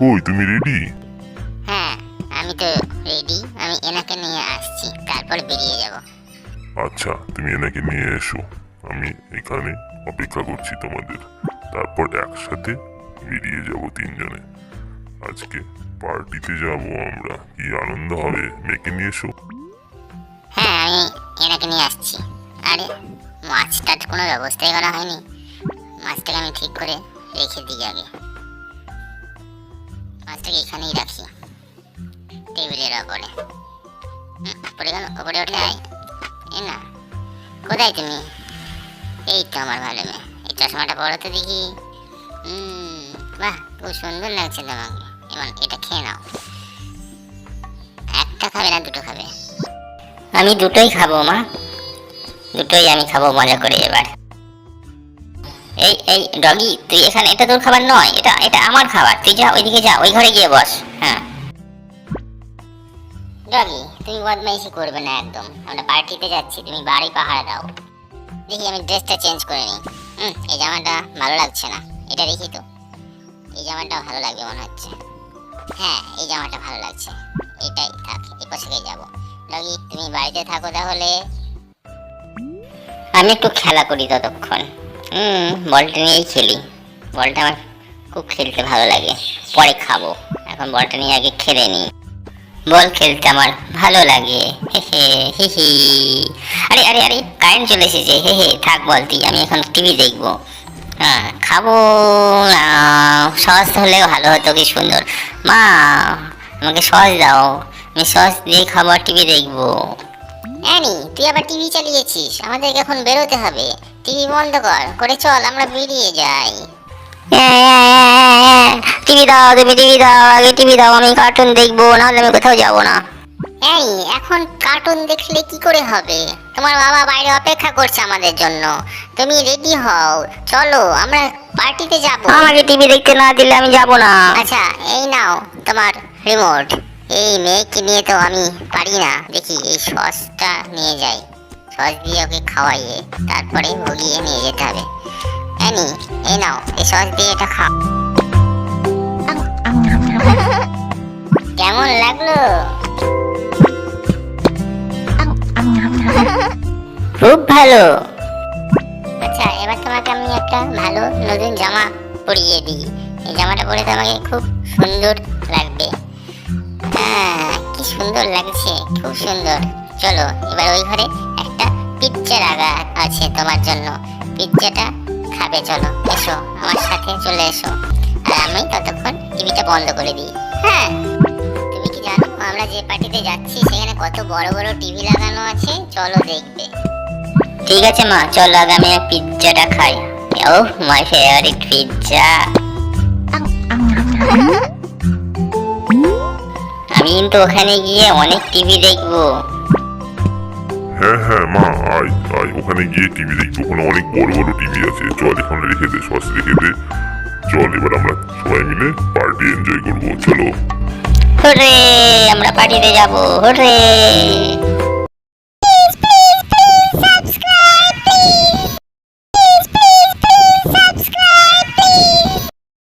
কই তুমি রেডি হ্যাঁ আমি তো রেডি আমি এনাকে নিয়ে আসছি তারপর বেরিয়ে যাব। আচ্ছা তুমি এনাকে নিয়ে এসো। আমি এখানে অপেক্ষা করছি তোমাদের। তারপর একসাথে বেরিয়ে যাব তিনজনে। আজকে পার্টিতে যাব আমরা। কি আনন্দ হবে? মেয়েকে নিয়ে এসো। হ্যাঁ আমি এনাকে নিয়ে আসছি। আরে মাছটার কোনো ব্যবস্থাই করা হয়নি। মাছটাকে আমি ঠিক করে রেখে দিই আগে। এখানেই রাখি টেবিলের ওপরে। পড়ে গেল আয়। না, কোথায় তুমি? এই তো আমার ভালো মেয়ে এই চশমাটা পরো তো দেখি। বাহ, খুব সুন্দর লাগছে তোমাকে। এবার এটা খেয়ে নাও। একটা খাবে না, দুটো খাবে? আমি দুটোই খাব, মা। দুটোই আমি খাব, মজা করে এবার। এই এই, ডগি, তুই এখানে, এটা তোর খাবার নয়, এটা এটা আমার খাবার। তুই যা, ওইদিকে যা, ওই ঘরে গিয়ে বস হ্যাঁ। ডগি, তুমি বদমাইশি করবে না একদম। আমরা পার্টিতে যাচ্ছি, তুমি বাড়ি পাহারা দাও। দেখি আমি ড্রেসটা চেঞ্জ করে নিই। হুম, এই জামাটা ভালো লাগছে না, এটা দেখি তো। এই জামাটা ভালো লাগবে মনে হচ্ছে। হ্যাঁ এই জামাটা ভালো লাগছে। এটাই থাক, এই পোশাকে যাব। ডগি, তুমি বাড়িতে থাকো তাহলে। আমি একটু খেলা করি ততক্ষণ। হুম বলটা নিয়েই খেলি। বলটা আমার খুব খেলতে ভালো লাগে। পরে খাব। এখন বলটা নিয়ে আগে খেলে নিই বল খেলতে আমার ভালো লাগে। হে হে আরে আরে আরে কারেন্ট চলে এসেছে। হে হে, থাক বলতি আমি এখন টিভি দেখব। হ্যাঁ খাব না। সস হলে ভালো হতো, কি সুন্দর। মা, আমাকে সস দাও। আমি সস দিয়ে খাবার টিভি দেখব। অ্যানি তুই আবার টিভি চালিয়েছিস। আমাদেরকে এখন বেরোতে হবে। টিভি বন্ধ কর করে চল আমরা বেরিয়ে যাই। টিভি দাও তুমি টিভি দাও আগে টিভি দাও আমি কার্টুন দেখব নাহলে আমি কোথাও যাব না। এই এখন কার্টুন দেখলে কি করে হবে? তোমার বাবা বাইরে অপেক্ষা করছে আমাদের জন্য। তুমি রেডি হও চলো আমরা পার্টিতে যাব। আমাকে টিভি দেখতে না দিলে আমি যাব না। আচ্ছা এই নাও তোমার রিমোট এই মেয়েকে নিয়ে তো আমি পারি না। দেখি এই সসটা নিয়ে যাই। সস দিয়ে ওকে খাওয়াইয়ে তারপরে ভুগিয়ে নিয়ে যেতে হবে। অ্যানি, এই নাও, এই সস দিয়ে এটা খাও। কেমন লাগল? খুব ভালো। আচ্ছা এবার তোমাকে আমি একটা ভালো নতুন জামা পরিয়ে দিই। এই জামাটা পরে তোমাকে খুব সুন্দর লাগবে। হ্যাঁ কি সুন্দর লাগছে, খুব সুন্দর। চলো, এবার ওই ঘরে একটা পিৎজা রাখা আছে তোমার জন্য। পিৎজাটা খাবে, চলো, এসো, আমার সাথে চলে এসো। আর আমি ততক্ষণ টিভিটা বন্ধ করে দিই। হ্যাঁ তুমি কি জানো, আমরা যে পার্টিতে যাচ্ছি, সেখানে কত বড় বড় টিভি লাগানো আছে, চলো দেখবে। ঠিক আছে মা, চলো আগে আমি পিৎজাটা খাই। ও মাই ফেভারিট পিৎজা আমি কিন্তু ওখানে গিয়ে অনেক টিভি দেখব। হ্যাঁ হ্যাঁ মা, আয় আয়। ওখানে গিয়ে টিভি দেখবি। ওখানে অনেক বড় বড় টিভি আছে। চল এখানে রেখে দে, সস রেখে দে। চল, এবার আমরা সবাই মিলে পার্টি এনজয় করব। চলো। আমরা পার্টিতে যাব। হুরে